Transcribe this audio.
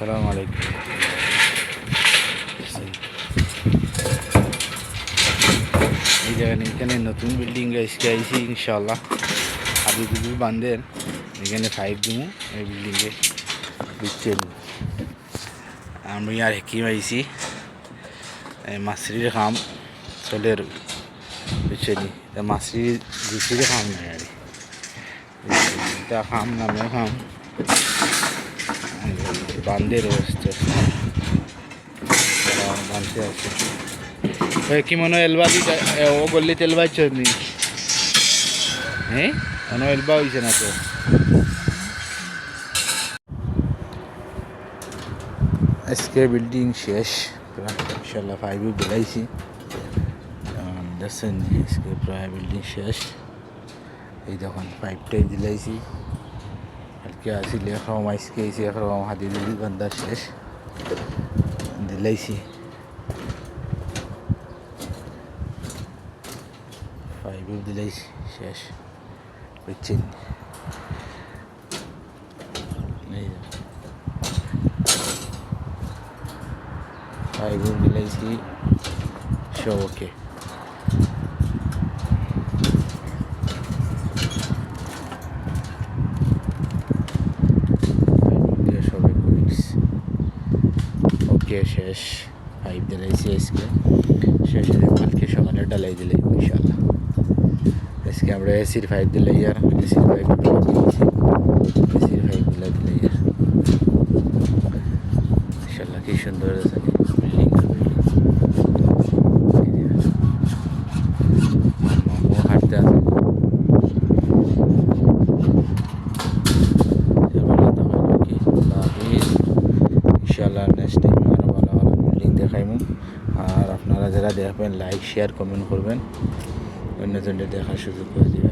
আসসালামু আলাইকুম। এই জায়গায় এখানে নতুন বিল্ডিং আইছি ইনশাল্লাহ হাবিবুল বান্ধের এখানে ফাইভ দিমু এই বিল্ডিংয়ে বুঝছেন আমি আর হেকিম আইছি। মাছরির খাম চলে তা মাছরির গুছির খাম নাই আর খাম নামে খাম। বান্ধের অবস্থা। বাঁধতে আছে ওই কি মনে হয় এলবা এ, ও গল্লি তেলবা চনি হ্যাঁ? মনে হয় এলবা হয়েছে না তো। আজকে বিল্ডিং শেষ। ইনশাল্লাহ ফাইভও বেড়াইছি। দেখছেন আজকে প্রায় বিল্ডিং শেষ। এই দেখুন পাইপটাই দিলাইছি। কালকে আসিল একরকম আজকে এসে একরকম হাতি দিদি বান্ধা শেষ দিলাইছি ফাইভও দিলাইছি শেষ বুঝছেন। ফাইভও দিলাইছি সব ওকে ওকে শেষ পাইপ দিলাইছি আজকে শেষে কালকে সকালে ডালাই দিলে ইনশাল্লাহ আজকে আমরা এসির পাইপ দিলাই আর এসির পাইপ এসির পাইপ দিলা দিলাই আর ইনশাল্লাহ কি সুন্দর আছে। ইনশাল্লাহ নেক্সট টাইম বিল্ডিং দেখাইমু। আর আপনারা যারা দেখবেন লাইক শেয়ার কমেন্ট করবেন। অন্যজনদের দেখার সুযোগ করে দিবেন।